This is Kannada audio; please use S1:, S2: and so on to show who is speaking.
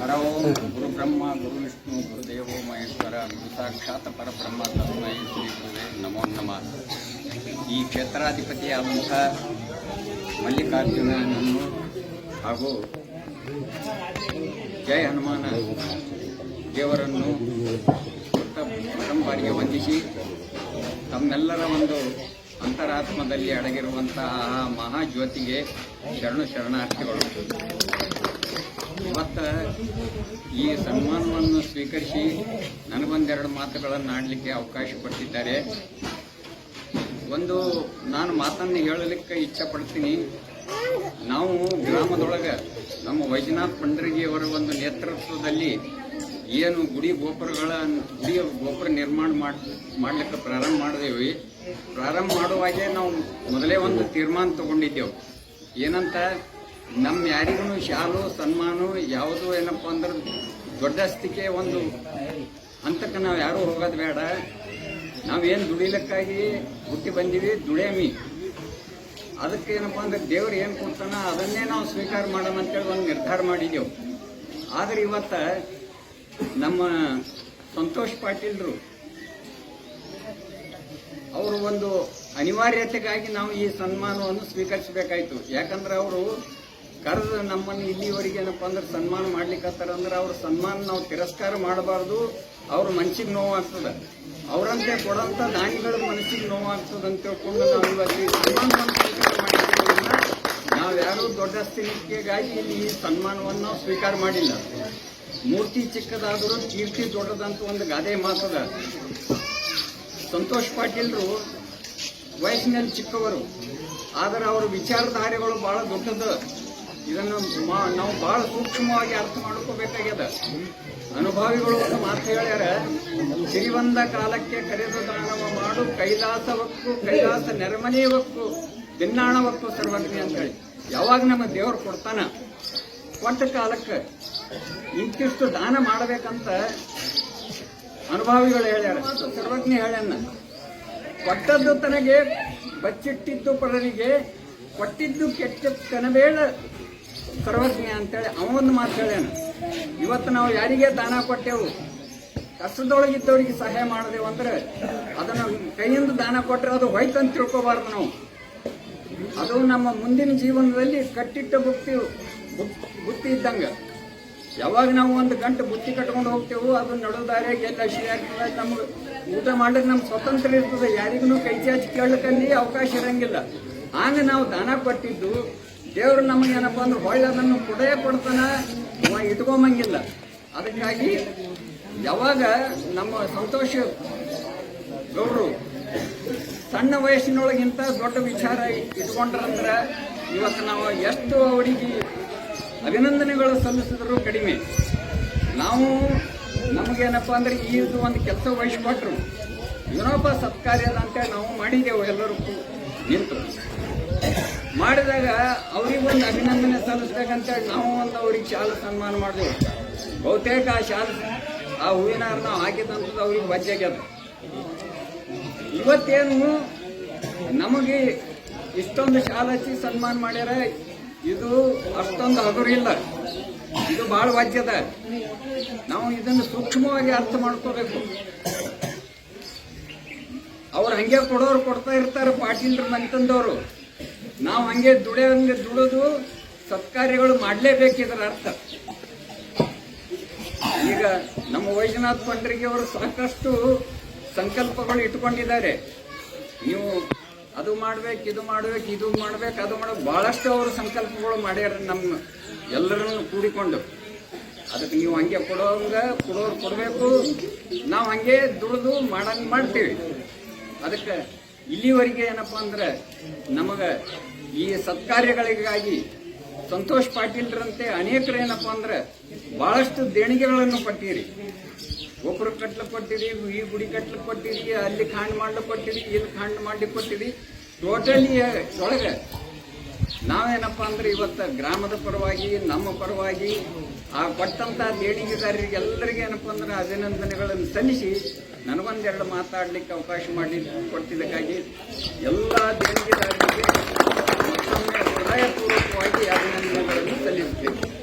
S1: ಹರ ಓಂ ಗುರು ವಿಷ್ಣು ಗುರುದೇವೋ ಮಹೇಶ್ವರ ಗುರು ಸಾಕ್ಷಾತ್ ಪರಬ್ರಹ್ಮ ತನ್ಮಯ ಶ್ರೀ ಗುರುವೇ ನಮೋ ನಮಃ. ಈ ಕ್ಷೇತ್ರಾಧಿಪತಿಯಾದಂಥ ಮಲ್ಲಿಕಾರ್ಜುನನನ್ನು ಹಾಗೂ ಜಯ ಹನುಮಾನ ದೇವರನ್ನು ಕೊಟ್ಟ ಪ್ರಥಮ ವಂದಿಸಿ ತಮ್ಮೆಲ್ಲರ ಒಂದು ಅಂತರಾತ್ಮದಲ್ಲಿ ಅಡಗಿರುವಂತಹ ಮಹಾಜ್ಯೋತಿಗೆ ಶರಣ ಶರಣಾರ್ಥಿಗಳು. ಇವತ್ತು ಈ ಸನ್ಮಾನವನ್ನು ಸ್ವೀಕರಿಸಿ ನನಗೊಂದೆರಡು ಮಾತುಗಳನ್ನು ಆಡಲಿಕ್ಕೆ ಅವಕಾಶ ಕೊಟ್ಟಿದ್ದಾರೆ. ಒಂದು, ನಾನು ಮಾತನ್ನು ಹೇಳಲಿಕ್ಕೆ ಇಚ್ಛೆ ಪಡ್ತೀನಿ ನಾವು ಗ್ರಾಮದೊಳಗೆ ನಮ್ಮ ವೈಜನಾಥ್ ಪಂಡ್ರಿಗಿಯವರ ಒಂದು ನೇತೃತ್ವದಲ್ಲಿ ಏನು ಗುಡಿ ಗೋಪುರಗಳ ಗುಡಿಯ ಗೋಪುರ ನಿರ್ಮಾಣ ಮಾಡ್, ಮಾಡ್ಲಿಕ್ಕೆ ಪ್ರಾರಂಭ ಮಾಡಿದೇವಿ. ಪ್ರಾರಂಭ ಮಾಡುವಾಗೆ ನಾವು ಮೊದಲೇ ಒಂದು ತೀರ್ಮಾನ ತಗೊಂಡಿದ್ದೆವು. ಏನಂತ? ನಮ್ಮ ಯಾರಿಗೂ ಶಾಲು, ಸನ್ಮಾನ ಯಾವುದು ಏನಪ್ಪ ಅಂದ್ರೆ ದೊಡ್ಡಸ್ತಿಕೆ ಒಂದು. ಹಂತಕ್ಕೆ ನಾವು ಯಾರೂ ಹೋಗೋದು ಬೇಡ. ನಾವೇನು ದುಡಿಲಕ್ಕಾಗಿ ಹುಟ್ಟಿ ಬಂದೀವಿ? ದುಡಿಯಮಿ ಅದಕ್ಕೆ ಏನಪ್ಪ ಅಂದ್ರೆ ದೇವ್ರು ಏನು ಕೊಡ್ತಾನ ಅದನ್ನೇ ನಾವು ಸ್ವೀಕಾರ ಮಾಡೋಣ ಅಂತೇಳಿ ಒಂದು ನಿರ್ಧಾರ ಮಾಡಿದೆವು. ಆದ್ರೆ ಇವತ್ತ ನಮ್ಮ ಸಂತೋಷ್ ಪಾಟೀಲ್ರು ಅವರು ಒಂದು ಅನಿವಾರ್ಯತೆಗಾಗಿ ನಾವು ಈ ಸನ್ಮಾನವನ್ನು ಸ್ವೀಕರಿಸಬೇಕಾಯಿತು. ಯಾಕಂದ್ರೆ ಅವರು ಕರೆದು ನಮ್ಮನ್ನು ಇಲ್ಲಿವರೆಗೆ ಏನಪ್ಪ ಅಂದ್ರೆ ಸನ್ಮಾನ ಮಾಡ್ಲಿಕ್ಕತ್ತಾರ ಅಂದ್ರೆ ಅವ್ರ ಸನ್ಮಾನ ನಾವು ತಿರಸ್ಕಾರ ಮಾಡಬಾರ್ದು, ಅವ್ರ ಮನಸ್ಸಿಗೆ ನೋವಾಗ್ತದೆ. ಅವರಂತೆ ಕೊಡೋಂಥ ದಾನಿಗಳ ಮನಸ್ಸಿಗೆ ನೋವಾಗ್ತದೆ ಅಂತ ತಿಳ್ಕೊಂಡು ನಾವು ಇವತ್ತು ಸನ್ಮಾನ ಸ್ವೀಕಾರ ನಾವು ಯಾರು ದೊಡ್ಡ ಸ್ಥಿತಿಗಾಗಿ ಇಲ್ಲಿ ಈ ಸನ್ಮಾನವನ್ನು ನಾವು ಸ್ವೀಕಾರ ಮಾಡಿಲ್ಲ. ಮೂರ್ತಿ ಚಿಕ್ಕದಾದರೂ ಕೀರ್ತಿ ದೊಡ್ಡದಂತ ಒಂದು ಗಾದೆ ಮಾತದ. ಸಂತೋಷ್ ಪಾಟೀಲ್ರು ವಯಸ್ಸಿನಲ್ಲಿ ಚಿಕ್ಕವರು, ಆದರೆ ಅವರ ವಿಚಾರಧಾರೆಗಳು ಬಹಳ ದೊಡ್ಡದು. ಇದನ್ನು ನಾವು ಬಹಳ ಸೂಕ್ಷ್ಮವಾಗಿ ಅರ್ಥ ಮಾಡ್ಕೋಬೇಕಾಗ್ಯದ. ಅನುಭವಿಗಳು ಒಂದು ಮಾತು ಹೇಳ್ಯಾರ, ಸಿರಿವಂದ ಕಾಲಕ್ಕೆ ಕರೆದ ದಾನವ ಮಾಡು, ಕೈಲಾಸವಕ್ಕೂ, ಕೈಲಾಸ ನೆರಮನೆಯವಕ್ಕೂ, ತಿನ್ನಾಣವಕ್ಕೂ ಸರ್ವಜ್ಞ ಅಂತೇಳಿ. ಯಾವಾಗ ನಮ್ಮ ದೇವರು ಕೊಡ್ತಾನ? ಕೊಟ್ಟ ಕಾಲಕ್ಕೆ ಇಂತಿಷ್ಟು ದಾನ ಮಾಡಬೇಕಂತ ಅನುಭವಿಗಳು ಹೇಳ್ಯಾರ. ಸರ್ವಜ್ಞ ಹೇಳ್ಯಾನ. ಕೊಟ್ಟದ್ದು ತನಗೆ ಬಚ್ಚಿಟ್ಟಿದ್ದು ಪರನಿಗೆ, ಕೊಟ್ಟಿದ್ದು ಕೆಟ್ಟ ಕನಬೇಡ ಸರ್ವಜ್ಞ ಅಂತೇಳಿ ಅವನೊಂದು ಮಾತು ಹೇಳ್ಯಾನ ಇವತ್ತು ನಾವು ಯಾರಿಗೆ ದಾನ ಕೊಟ್ಟೆವು? ಕಷ್ಟದೊಳಗಿದ್ದವರಿಗೆ ಸಹಾಯ ಮಾಡಿದೆವು ಅಂದ್ರೆ ಅದನ್ನು ಕೈಯಿಂದ ದಾನ ಕೊಟ್ಟರೆ ಅದು ಹೋಯ್ತು ಅಂತ ತಿಳ್ಕೊಬಾರ್ದು ನಾವು. ಅದು ನಮ್ಮ ಮುಂದಿನ ಜೀವನದಲ್ಲಿ ಕಟ್ಟಿಟ್ಟ ಬುತ್ತಿ ಬುತ್- ಬುತ್ತಿ ಇದ್ದಂಗೆ. ಯಾವಾಗ ನಾವು ಒಂದು ಗಂಟೆ ಬುತ್ತಿ ಕಟ್ಕೊಂಡು ಹೋಗ್ತೇವೋ, ಅದು ನಡು ಗೆಲ್ಲ ಎಲ್ಲ ಆಗ್ತದೆ. ನಮ್ಗೆ ಊಟ ಮಾಡಿದ್ರೆ ನಮ್ಗೆ ಸ್ವತಂತ್ರ ಇರ್ತದೆ. ಯಾರಿಗೂ ಕೈ ಚಾಚಿ ಕೇಳಕ್ಕಲ್ಲಿ ಅವಕಾಶ ಇರಂಗಿಲ್ಲ. ಆಗ ನಾವು ದಾನ ಕೊಟ್ಟಿದ್ದು ದೇವರು ಏನಪ್ಪ ಅಂದ್ರೆ ಹೊಳ್ಳಿ ಅದನ್ನು ಕೊಡೇ ಕೊಡ್ತಾನೆ ಇಟ್ಕೊಂಬಂಗಿಲ್ಲ. ಅದಕ್ಕಾಗಿ ಯಾವಾಗ ನಮ್ಮ ಸಂತೋಷ ಗೌಡ್ರು ಸಣ್ಣ ವಯಸ್ಸಿನೊಳಗಿಂತ ದೊಡ್ಡ ವಿಚಾರ ಇಟ್ಕೊಂಡ್ರಂದ್ರೆ ಇವತ್ತು ನಾವು ಎಷ್ಟು ಅವರಿಗೆ ಅಭಿನಂದನೆಗಳು ಸಲ್ಲಿಸಿದ್ರು ಕಡಿಮೆ. ನಾವು ನಮಗೇನಪ್ಪ ಅಂದ್ರೆ ಇದು ಒಂದು ಕೆಲಸ ವಹಿಸ್ಕೊಟ್ರು. ಏನೋಪ್ಪ ಸತ್ಕಾರ್ಯದಂತೆ ನಾವು ಮಾಡಿದೆವು ಎಲ್ಲರೂ ನಿಂತು ಮಾಡಿದಾಗ ಅವ್ರಿಗೆ ಒಂದು ಅಭಿನಂದನೆ ಸಲ್ಲಿಸ್ಬೇಕಂತೇಳಿ ನಾವು ಒಂದು ಅವ್ರಿಗೆ ಶಾಲೆ ಸನ್ಮಾನ ಮಾಡಿದೆವು. ಬಹುತೇಕ ಆ ಶಾಲೆ, ಆ ಹೂವಿನ ಹಾರ ನಾವು ಹಾಕಿದಂಥದ್ದು ಅವ್ರಿಗೆ ವಜ್ಜಾಗ್ಯದ ಇವತ್ತೇನು ನಮಗೆ ಇಷ್ಟೊಂದು ಶಾಲೆ ಹಚ್ಚಿ ಸನ್ಮಾನ ಮಾಡ್ಯಾರ, ಇದು ಅಷ್ಟೊಂದು ಹಗುರಿಲ್ಲ ಇದು ಬಹಳ ವಾಜ್ಯದ ನಾವು ಇದನ್ನು ಸೂಕ್ಷ್ಮವಾಗಿ ಅರ್ಥ ಮಾಡ್ಕೋಬೇಕು. ಅವ್ರು ಹಂಗೆ ಕೊಡೋರು ಕೊಡ್ತಾ ಇರ್ತಾರೆ, ಪಾಟೀಲ್ರ ಮನೆತಂದವರು ನಾವು ಹಂಗೆ ದುಡಿಯೋಂಗೆ ದುಡಿದು ಸತ್ಕಾರ್ಯಗಳು ಮಾಡಲೇಬೇಕಿದ್ರ ಅರ್ಥ. ಈಗ ನಮ್ಮ ವೈಜನಾಥ್ ಪಂಡ್ರಿಗೆ ಅವರು ಸಾಕಷ್ಟು ಸಂಕಲ್ಪಗಳು ಇಟ್ಕೊಂಡಿದ್ದಾರೆ. ನೀವು ಅದು ಮಾಡ್ಬೇಕು, ಇದು ಮಾಡ್ಬೇಕು ಇದು ಮಾಡ್ಬೇಕು, ಅದು ಮಾಡ್ಬೇಕು, ಬಹಳಷ್ಟು ಅವರು ಸಂಕಲ್ಪಗಳು ಮಾಡ್ಯಾರ ನಮ್ಮ ಎಲ್ಲರನ್ನು ಕೂಡಿಕೊಂಡು. ಅದಕ್ಕೆ ನೀವು ಹಂಗೆ ಕೊಡೋಂಗ ಕೊಡೋರು ಕೊಡಬೇಕು. ನಾವು ಹಂಗೆ ದುಡಿದು ಮಾಡಂಗೆ ಮಾಡ್ತೀವಿ. ಅದಕ್ಕೆ ಇಲ್ಲಿವರೆಗೆ ಏನಪ್ಪ ಅಂದ್ರೆ ನಮಗೆ ಈ ಸತ್ಕಾರ್ಯಗಳಿಗಾಗಿ ಸಂತೋಷ್ ಪಾಟೀಲ್ರಂತೆ ಅನೇಕರು ಏನಪ್ಪ ಅಂದ್ರೆ ಬಹಳಷ್ಟು ದೇಣಿಗೆಗಳನ್ನು ಕೊಟ್ಟಿರಿ. ಒಬ್ರು ಕಟ್ಲು ಕೊಟ್ಟಿರಿ, ಈ ಗುಡಿ ಕಟ್ಲು ಕೊಟ್ಟಿರಿ, ಅಲ್ಲಿ ಖಾಂಡ್ ಮಾಡ್ಲಿಕ್ಕೆ ಕೊಟ್ಟಿರಿ, ಇಲ್ಲಿ ಖಾಂಡ್ ಮಾಡ್ಲಿಕ್ಕೆ ಕೊಟ್ಟಿರಿ. ಟೋಟಲಿ ಒಳಗೆ ನಾವೇನಪ್ಪ ಅಂದ್ರೆ ಇವತ್ತು ಗ್ರಾಮದ ಪರವಾಗಿ, ನಮ್ಮ ಪರವಾಗಿ ಆ ಕೊಟ್ಟಂತ ದೇಣಿಗೆದಾರರಿಗೆ ಎಲ್ಲರಿಗೆ ಏನಪ್ಪ ಅಂದ್ರೆ ಅಭಿನಂದನೆಗಳನ್ನು ಸಲ್ಲಿಸಿ ನನಗೊಂದೆರಡು ಮಾತಾಡ್ಲಿಕ್ಕೆ ಅವಕಾಶ ಮಾಡಿ ಕೊಡ್ತಿದ್ದಕ್ಕಾಗಿ ಎಲ್ಲ ದೇಣಿಗೆದಾರರಿಗೆ ಹೃದಯಪೂರ್ವಕವಾಗಿ ಅಭಿನಂದನೆಗಳನ್ನು ಸಲ್ಲಿಸುತ್ತೇನೆ.